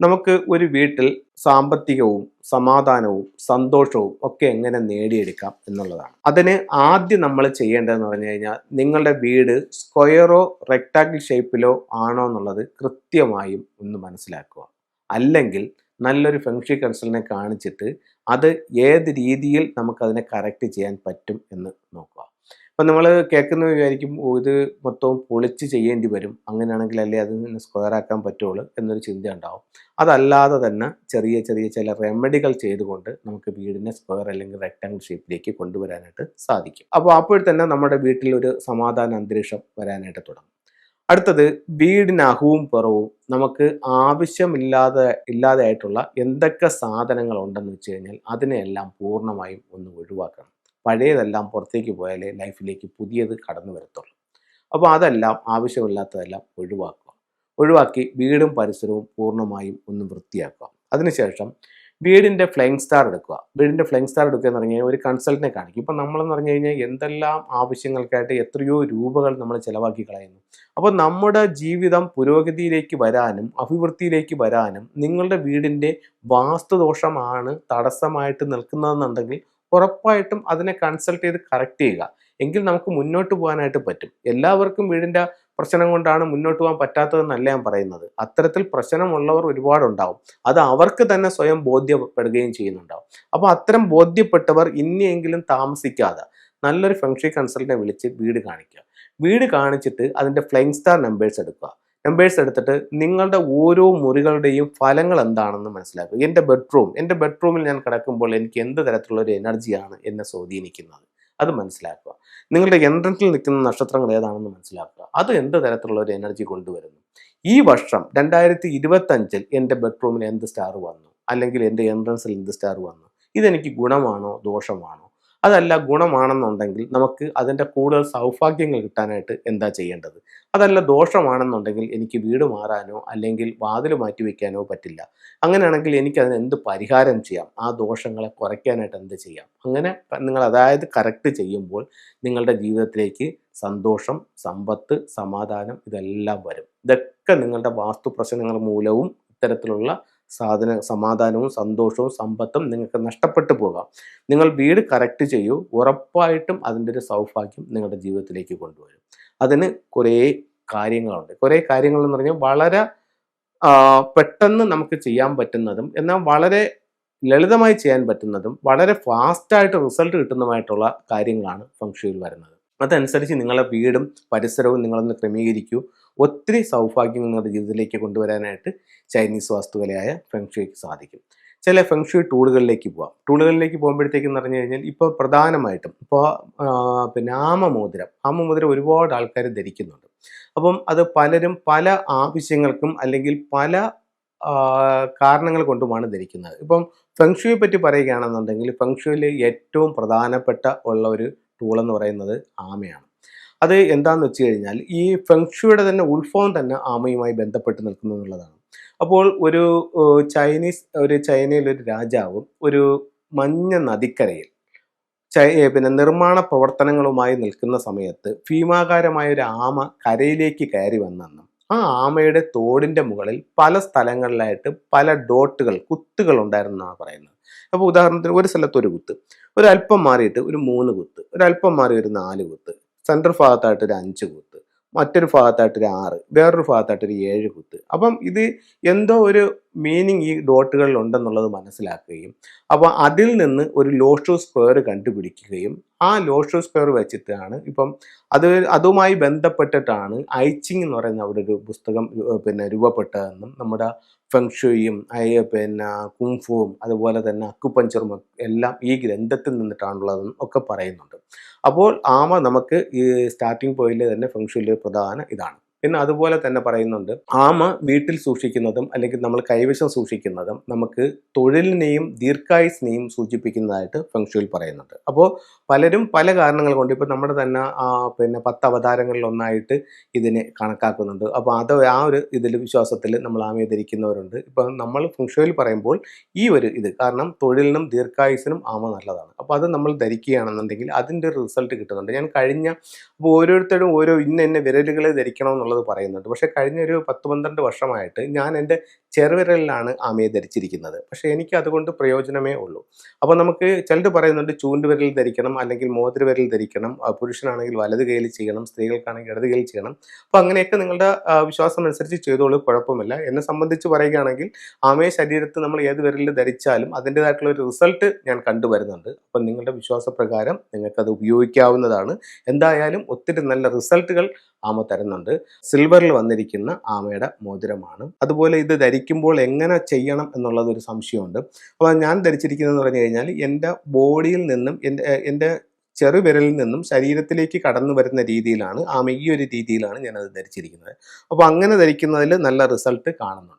നമുക്ക് ഒരു വീട്ടിൽ സാമ്പത്തികവും സമാധാനവും സന്തോഷവും ഒക്കെ എങ്ങനെ നേടിയെടുക്കാം എന്നുള്ളതാണ്. അതിന് ആദ്യം നമ്മൾ ചെയ്യേണ്ടതെന്ന് പറഞ്ഞു കഴിഞ്ഞാൽ നിങ്ങളുടെ വീട് സ്ക്വയറോ റെക്ടാങ്കിൾ ഷേപ്പിലോ ആണോ എന്നുള്ളത് കൃത്യമായും ഒന്ന് മനസ്സിലാക്കുക. അല്ലെങ്കിൽ നല്ലൊരു ഫെങ്ഷി കൺസൾട്ടിനെ കാണിച്ചിട്ട് അത് ഏത് രീതിയിൽ നമുക്കതിനെ കറക്റ്റ് ചെയ്യാൻ പറ്റും എന്ന് നോക്കുക. അപ്പം നമ്മൾ കേൾക്കുന്ന വിചാരിക്കും ഇത് മൊത്തവും പൊളിച്ച് ചെയ്യേണ്ടി വരും. അങ്ങനെയാണെങ്കിൽ അല്ലേ അത് സ്ക്വയർ ആക്കാൻ പറ്റുള്ളൂ എന്നൊരു ചിന്ത ഉണ്ടാവും അതല്ലാതെ തന്നെ ചെറിയ ചെറിയ ചില റെമഡികൾ ചെയ്തുകൊണ്ട് നമുക്ക് വീടിനെ സ്ക്വയർ അല്ലെങ്കിൽ റെക്ടാങ്കിൾ ഷേപ്പിലേക്ക് കൊണ്ടുവരാനായിട്ട് സാധിക്കും. അപ്പോൾ അപ്പോൾ തന്നെ നമ്മുടെ വീട്ടിൽ ഒരു സമാധാന അന്തരീക്ഷം വരാനായിട്ട് തുടങ്ങും. അടുത്തത് വീടിന് അഹവും പുറവും നമുക്ക് ആവശ്യമില്ലാതെ ഇല്ലാതെ ആയിട്ടുള്ള എന്തൊക്കെ സാധനങ്ങൾ ഉണ്ടെന്ന് വെച്ച് കഴിഞ്ഞാൽ അതിനെയെല്ലാം പൂർണമായും ഒന്ന് ഒഴിവാക്കണം. പഴയതെല്ലാം പുറത്തേക്ക് പോയാലേ ലൈഫിലേക്ക് പുതിയത് കടന്നു വരത്തുള്ളൂ. അപ്പോൾ അതെല്ലാം ആവശ്യമില്ലാത്തതെല്ലാം ഒഴിവാക്കുക. ഒഴിവാക്കി വീടും പരിസരവും പൂർണമായും ഒന്ന് വൃത്തിയാക്കുക. അതിനുശേഷം വീടിന്റെ ഫ്ലൈങ് സ്റ്റാർ എടുക്കുക. വീടിന്റെ ഫ്ലൈങ് സ്റ്റാർ എടുക്കുക എന്ന് പറഞ്ഞു കഴിഞ്ഞാൽ ഒരു കൺസൾട്ടിനെ കാണിക്കും. ഇപ്പം നമ്മളെന്ന് പറഞ്ഞു കഴിഞ്ഞാൽ എന്തെല്ലാം ആവശ്യങ്ങൾക്കായിട്ട് എത്രയോ രൂപകൾ നമ്മൾ ചിലവാക്കി കളയുന്നു. അപ്പോൾ നമ്മുടെ ജീവിതം പുരോഗതിയിലേക്ക് വരാനും അഭിവൃദ്ധിയിലേക്ക് വരാനും നിങ്ങളുടെ വീടിന്റെ വാസ്തുദോഷമാണ് തടസ്സമായിട്ട് നിൽക്കുന്നതെന്നുണ്ടെങ്കിൽ ഉറപ്പായിട്ടും അതിനെ കൺസൾട്ട് ചെയ്ത് കറക്റ്റ് ചെയ്യുക. എങ്കിൽ നമുക്ക് മുന്നോട്ട് പോകാനായിട്ട് പറ്റും. എല്ലാവർക്കും വീടിന്റെ പ്രശ്നം കൊണ്ടാണ് മുന്നോട്ട് പോകാൻ പറ്റാത്തതെന്നല്ല ഞാൻ പറയുന്നത്. അത്തരത്തിൽ പ്രശ്നമുള്ളവർ ഒരുപാടുണ്ടാവും. അത് അവർക്ക് തന്നെ സ്വയം ബോധ്യപ്പെടുകയും ചെയ്യുന്നുണ്ടാവും. അപ്പോൾ അത്തരം ബോധ്യപ്പെട്ടവർ ഇനിയെങ്കിലും താമസിക്കാതെ നല്ലൊരു ഫെങ്ഷി കൺസൾട്ടിനെ വിളിച്ച് വീട് കാണിക്കുക. വീട് കാണിച്ചിട്ട് അതിന്റെ ഫ്ലൈങ് സ്റ്റാർ നമ്പേഴ്സ് എടുക്കുക. നമ്പേഴ്സ് എടുത്തിട്ട് നിങ്ങളുടെ ഓരോ മുറികളുടെയും ഫലങ്ങൾ എന്താണെന്ന് മനസ്സിലാക്കുക. എന്റെ ബെഡ്റൂം എന്റെ ബെഡ്റൂമിൽ ഞാൻ കിടക്കുമ്പോൾ എനിക്ക് എന്ത് തരത്തിലുള്ള ഒരു എനർജിയാണ് എന്നെ സ്വാധീനിക്കുന്നത്? അത് മനസ്സിലാക്കുക. നിങ്ങളുടെ എൻട്രൻസിൽ നിൽക്കുന്ന നക്ഷത്രങ്ങൾ ഏതാണെന്ന് മനസ്സിലാക്കുക. അത് എന്ത് തരത്തിലുള്ള ഒരു എനർജി കൊണ്ടുവരുന്നു? ഈ വർഷം രണ്ടായിരത്തി ഇരുപത്തഞ്ചിൽ എന്റെ ബെഡ്റൂമിൽ എന്ത് സ്റ്റാർ വന്നു? അല്ലെങ്കിൽ എന്റെ എൻട്രൻസിൽ എന്ത് സ്റ്റാർ വന്നു? ഇതെനിക്ക് ഗുണമാണോ ദോഷമാണോ? അതല്ല ഗുണമാണെന്നുണ്ടെങ്കിൽ നമുക്ക് അതിന്റെ കൂടുതൽ സൗഭാഗ്യങ്ങൾ കിട്ടാനായിട്ട് എന്താ ചെയ്യേണ്ടത്? അതല്ല ദോഷമാണെന്നുണ്ടെങ്കിൽ എനിക്ക് വീട് മാറാനോ അല്ലെങ്കിൽ വാതിൽ മാറ്റി വയ്ക്കാനോ പറ്റില്ല. അങ്ങനെയാണെങ്കിൽ എനിക്ക് അതിന് എന്ത് പരിഹാരം ചെയ്യാം? ആ ദോഷങ്ങളെ കുറയ്ക്കാനായിട്ട് എന്ത് ചെയ്യാം? അങ്ങനെ നിങ്ങൾ അതായത് കറക്റ്റ് ചെയ്യുമ്പോൾ നിങ്ങളുടെ ജീവിതത്തിലേക്ക് സന്തോഷം സമ്പത്ത് സമാധാനം ഇതെല്ലാം വരും. ഇതൊക്കെ നിങ്ങളുടെ വാസ്തു പ്രശ്നങ്ങൾ മൂലവും ഇത്തരത്തിലുള്ള സാധന സമാധാനവും സന്തോഷവും സമ്പത്തും നിങ്ങൾക്ക് നഷ്ടപ്പെട്ടു പോകാം. നിങ്ങൾ വീട് കറക്റ്റ് ചെയ്യൂ. ഉറപ്പായിട്ടും അതിന്റെ ഒരു സൗഭാഗ്യം നിങ്ങളുടെ ജീവിതത്തിലേക്ക് കൊണ്ടുവരും. അതിന് കുറേ കാര്യങ്ങളുണ്ട്. കുറേ കാര്യങ്ങൾ എന്ന് പറഞ്ഞാൽ വളരെ പെട്ടെന്ന് നമുക്ക് ചെയ്യാൻ പറ്റുന്നതും എന്നാൽ വളരെ ലളിതമായി ചെയ്യാൻ പറ്റുന്നതും വളരെ ഫാസ്റ്റായിട്ട് റിസൾട്ട് കിട്ടുന്നതുമായിട്ടുള്ള കാര്യങ്ങളാണ് ഫംഗ്ഷയിൽ വരുന്നത്. അതനുസരിച്ച് നിങ്ങളെ വീടും പരിസരവും നിങ്ങളൊന്ന് ക്രമീകരിക്കൂ. ഒത്തിരി സൗഭാഗ്യം നിങ്ങളുടെ ജീവിതത്തിലേക്ക് കൊണ്ടുവരാനായിട്ട് ചൈനീസ് വാസ്തുകലയായ ഫെങ്ഷുയ്ക്ക് സാധിക്കും. ചില ഫെങ്ഷു ടൂളുകളിലേക്ക് പോവാം. ടൂളുകളിലേക്ക് പോകുമ്പോഴത്തേക്കെന്ന് പറഞ്ഞു കഴിഞ്ഞാൽ ഇപ്പോൾ പ്രധാനമായിട്ടും ഇപ്പോൾ പിന്നെ ആമമോതിരം. ആമമോതിരം ഒരുപാട് ആൾക്കാർ ധരിക്കുന്നുണ്ട്. അപ്പം അത് പലരും പല ആവശ്യങ്ങൾക്കും അല്ലെങ്കിൽ പല കാരണങ്ങൾ കൊണ്ടുമാണ് ധരിക്കുന്നത്. ഇപ്പം ഫെങ്ഷുയെ പറ്റി പറയുകയാണെന്നുണ്ടെങ്കിൽ ഫെങ്ഷുവിൽ ഏറ്റവും പ്രധാനപ്പെട്ട ഉള്ള ഒരു ടൂൾ എന്ന് പറയുന്നത് ആമയാണ്. അത് എന്താണെന്ന് വെച്ച് കഴിഞ്ഞാൽ ഈ ഫെങ്ഷുയുടെ തന്നെ ഉത്ഭവം തന്നെ ആമയുമായി ബന്ധപ്പെട്ട് നിൽക്കുന്നു എന്നുള്ളതാണ്. അപ്പോൾ ഒരു ചൈനീസ് ഒരു ചൈനയിലെ ഒരു രാജാവും ഒരു മഞ്ഞ നദിക്കരയിൽ പിന്നെ നിർമ്മാണ പ്രവർത്തനങ്ങളുമായി നിൽക്കുന്ന സമയത്ത് ഭീമാകാരമായ ഒരു ആമ കരയിലേക്ക് കയറി വന്നെന്നും ആ ആമയുടെ തോടിന്റെ മുകളിൽ പല സ്ഥലങ്ങളിലായിട്ട് പല ഡോട്ടുകൾ കുത്തുകൾ ഉണ്ടായിരുന്നാണ് പറയുന്നത്. അപ്പോൾ ഉദാഹരണത്തിന് ഒരു സ്ഥലത്ത് ഒരു കുത്ത്. ഒരല്പം മാറിയിട്ട് ഒരു മൂന്ന് കുത്ത് ഒരല്പം മാറി ഒരു നാല് കുത്ത് സെൻട്രൽ ഭാഗത്തായിട്ട് ഒരു അഞ്ച് കുത്ത് മറ്റൊരു ഭാഗത്തായിട്ട് ഒരു ആറ് വേറൊരു ഭാഗത്തായിട്ട് ഒരു ഏഴ് കുത്ത്. അപ്പം ഇത് എന്തോ ഒരു മീനിങ് ഈ ഡോട്ടുകളിൽ ഉണ്ടെന്നുള്ളത് മനസ്സിലാക്കുകയും അപ്പോൾ അതിൽ നിന്ന് ഒരു ലോഷോ സ്ക്വയർ കണ്ടുപിടിക്കുകയും ആ ലോഷോ സ്ക്വയർ വെച്ചിട്ടാണ് ഇപ്പം അത് അതുമായി ബന്ധപ്പെട്ടിട്ടാണ് ഐച്ചിങ് എന്ന് പറയുന്ന അവിടെ ഒരു പുസ്തകം പിന്നെ രൂപപ്പെട്ടതെന്നും നമ്മുടെ ഫെങ്ഷുയും പിന്നെ കുംഫുവും അതുപോലെ തന്നെ അക്കുപഞ്ചറും എല്ലാം ഈ ഗ്രന്ഥത്തിൽ നിന്നിട്ടാണുള്ളതെന്നും ഒക്കെ പറയുന്നുണ്ട്. അപ്പോൾ ആമ നമുക്ക് ഈ സ്റ്റാർട്ടിംഗ് പോയിന്റിൽ തന്നെ ഫെങ്ഷുയിലെ പ്രധാന ഇതാണ്. പിന്നെ അതുപോലെ തന്നെ പറയുന്നുണ്ട് ആമ വീട്ടിൽ സൂക്ഷിക്കുന്നതും അല്ലെങ്കിൽ നമ്മൾ കൈവശം സൂക്ഷിക്കുന്നതും നമുക്ക് തൊഴിലിനെയും ദീർഘായുസിനെയും സൂചിപ്പിക്കുന്നതായിട്ട് ഫെങ്ഷുവിൽ പറയുന്നുണ്ട്. അപ്പോൾ പലരും പല കാരണങ്ങൾ കൊണ്ട് ഇപ്പോൾ നമ്മുടെ തന്നെ പിന്നെ പത്ത് അവതാരങ്ങളിൽ ഒന്നായിട്ട് ഇതിനെ കണക്കാക്കുന്നുണ്ട്. അപ്പോൾ അത് ആ ഒരു ഇതിൽ വിശ്വാസത്തിൽ നമ്മൾ ആമയെ ധരിക്കുന്നവരുണ്ട്. ഇപ്പോൾ നമ്മൾ ഫെങ്ഷുവിൽ പറയുമ്പോൾ ഈ ഒരു ഇത് കാരണം തൊഴിലിനും ദീർഘായുസിനും ആമ നല്ലതാണ്. അപ്പോൾ അത് നമ്മൾ ധരിക്കുകയാണെന്നുണ്ടെങ്കിൽ അതിന്റെ റിസൾട്ട് കിട്ടുന്നുണ്ട്. ഞാൻ കഴിഞ്ഞ അപ്പോൾ ഓരോരുത്തരും ഓരോ ഇന്ന ഇന്ന വിരലുകളെ ധരിക്കണം എന്നുള്ള എന്നുള്ളത് പറയുന്നുണ്ട്. പക്ഷേ കഴിഞ്ഞ ഒരു പത്ത് പന്ത്രണ്ട് വർഷമായിട്ട് ഞാൻ എന്റെ ചെറുവിരലിലാണ് ആമയെ ധരിച്ചിരിക്കുന്നത്. പക്ഷേ എനിക്ക് അതുകൊണ്ട് പ്രയോജനമേ ഉള്ളൂ. അപ്പോൾ നമുക്ക് ചിലർ പറയുന്നുണ്ട് ചൂണ്ടുവിരൽ ധരിക്കണം അല്ലെങ്കിൽ മോതിരവിരൽ ധരിക്കണം. പുരുഷനാണെങ്കിൽ വലത് കൈയിൽ ചെയ്യണം സ്ത്രീകൾക്കാണെങ്കിൽ ഇടത് കൈയിൽ ചെയ്യണം. അപ്പോൾ അങ്ങനെയൊക്കെ നിങ്ങളുടെ വിശ്വാസം അനുസരിച്ച് ചെയ്തോളൂ കുഴപ്പമില്ല. എന്നെ സംബന്ധിച്ച് പറയുകയാണെങ്കിൽ ആമയെ ശരീരത്ത് നമ്മൾ ഏത് വിരലിൽ ധരിച്ചാലും അതിന്റെതായിട്ടുള്ള ഒരു റിസൾട്ട് ഞാൻ കണ്ടുവരുന്നുണ്ട്. അപ്പം നിങ്ങളുടെ വിശ്വാസപ്രകാരം നിങ്ങൾക്കത് ഉപയോഗിക്കാവുന്നതാണ്. എന്തായാലും ഒത്തിരി നല്ല റിസൾട്ടുകൾ ആമ തരുന്നുണ്ട്. സിൽവറിൽ വന്നിരിക്കുന്ന ആമയുടെ മോതിരമാണ്. അതുപോലെ ഇത് ധരിക്കുമ്പോൾ എങ്ങനെ ചെയ്യണം എന്നുള്ളത് ഒരു സംശയമുണ്ട്. അപ്പോൾ ഞാൻ ധരിച്ചിരിക്കുന്നതെന്ന് പറഞ്ഞു കഴിഞ്ഞാൽ എന്റെ ബോഡിയിൽ നിന്നും എന്റെ എന്റെ ചെറുവിരലിൽ നിന്നും ശരീരത്തിലേക്ക് കടന്നു വരുന്ന രീതിയിലാണ് ആമ ഈ ഒരു രീതിയിലാണ് ഞാനത് ധരിച്ചിരിക്കുന്നത്. അപ്പോൾ അങ്ങനെ ധരിക്കുന്നതിൽ നല്ല റിസൾട്ട് കാണുന്നുണ്ട്.